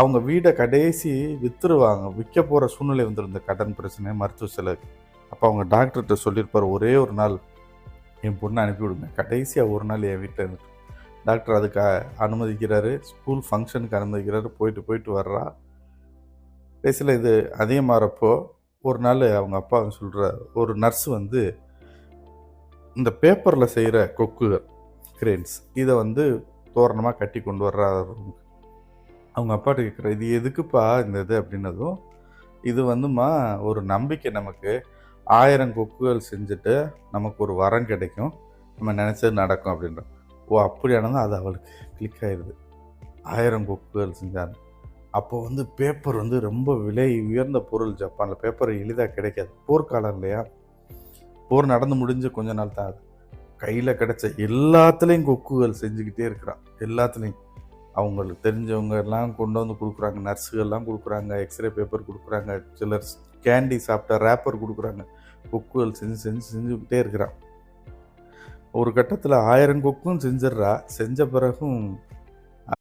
அவங்க வீடை கடைசி விற்றுருவாங்க விற்க போகிற சூழ்நிலை வந்துருந்த கடன் பிரச்சனை மருத்துவ செலவு. அப்போ அவங்க டாக்டர்கிட்ட சொல்லியிருப்பார் ஒரே ஒரு நாள் என் பொண்ணை அனுப்பிவிடுங்க கடைசியாக ஒரு நாள் என் வீட்டில் டாக்டர் அதுக்கு அனுமதிக்கிறாரு. ஸ்கூல் ஃபங்க்ஷனுக்கு அனுமதிக்கிறாரு. போயிட்டு போயிட்டு வர்றா. கடைசியில் இது அதிகமாகறப்போ ஒரு நாள் அவங்க அப்பா சொல்கிற ஒரு நர்ஸ் வந்து இந்த பேப்பரில் செய்கிற கொக்கு கிரேன்ஸ் இதை வந்து தோரணமாக கட்டி கொண்டு வர்றாரு. அவங்க அப்பாட்ட கேட்குற இது எதுக்குப்பா இந்த இது? அப்படின்னதும் இது வந்துமா ஒரு நம்பிக்கை நமக்கு. ஆயிரம் கொக்குகள் செஞ்சுட்டு நமக்கு ஒரு வரம் கிடைக்கும். நம்ம நினச்சது நடக்கும். அப்படின்ற. ஓ அப்படியானதும் அது அவளுக்கு கிளிக் ஆயிடுது ஆயிரம் கொக்குகள் செஞ்சாங்க. அப்போ வந்து பேப்பர் வந்து ரொம்ப விலை உயர்ந்த பொருள் ஜப்பானில். பேப்பர் எளிதாக கிடைக்காது. போர்க்காலம் இல்லையா? போர் நடந்து முடிஞ்சு கொஞ்ச நாள் தான் அது. கையில் கிடைச்ச எல்லாத்துலேயும் கொக்குகள் செஞ்சுக்கிட்டே இருக்கிறான். எல்லாத்துலேயும். அவங்களுக்கு தெரிஞ்சவங்க எல்லாம் கொண்டு வந்து கொடுக்குறாங்க. நர்ஸுகள்லாம் கொடுக்குறாங்க. எக்ஸ்ரே பேப்பர் கொடுக்குறாங்க. சிலர் கேண்டி சாப்பிட்டா ரேப்பர் கொடுக்குறாங்க. கொக்குகள் செஞ்சு செஞ்சு செஞ்சுக்கிட்டே இருக்கிறான். ஒரு கட்டத்தில் ஆயிரம் கொக்கும் செஞ்சிட்றா. செஞ்ச பிறகும்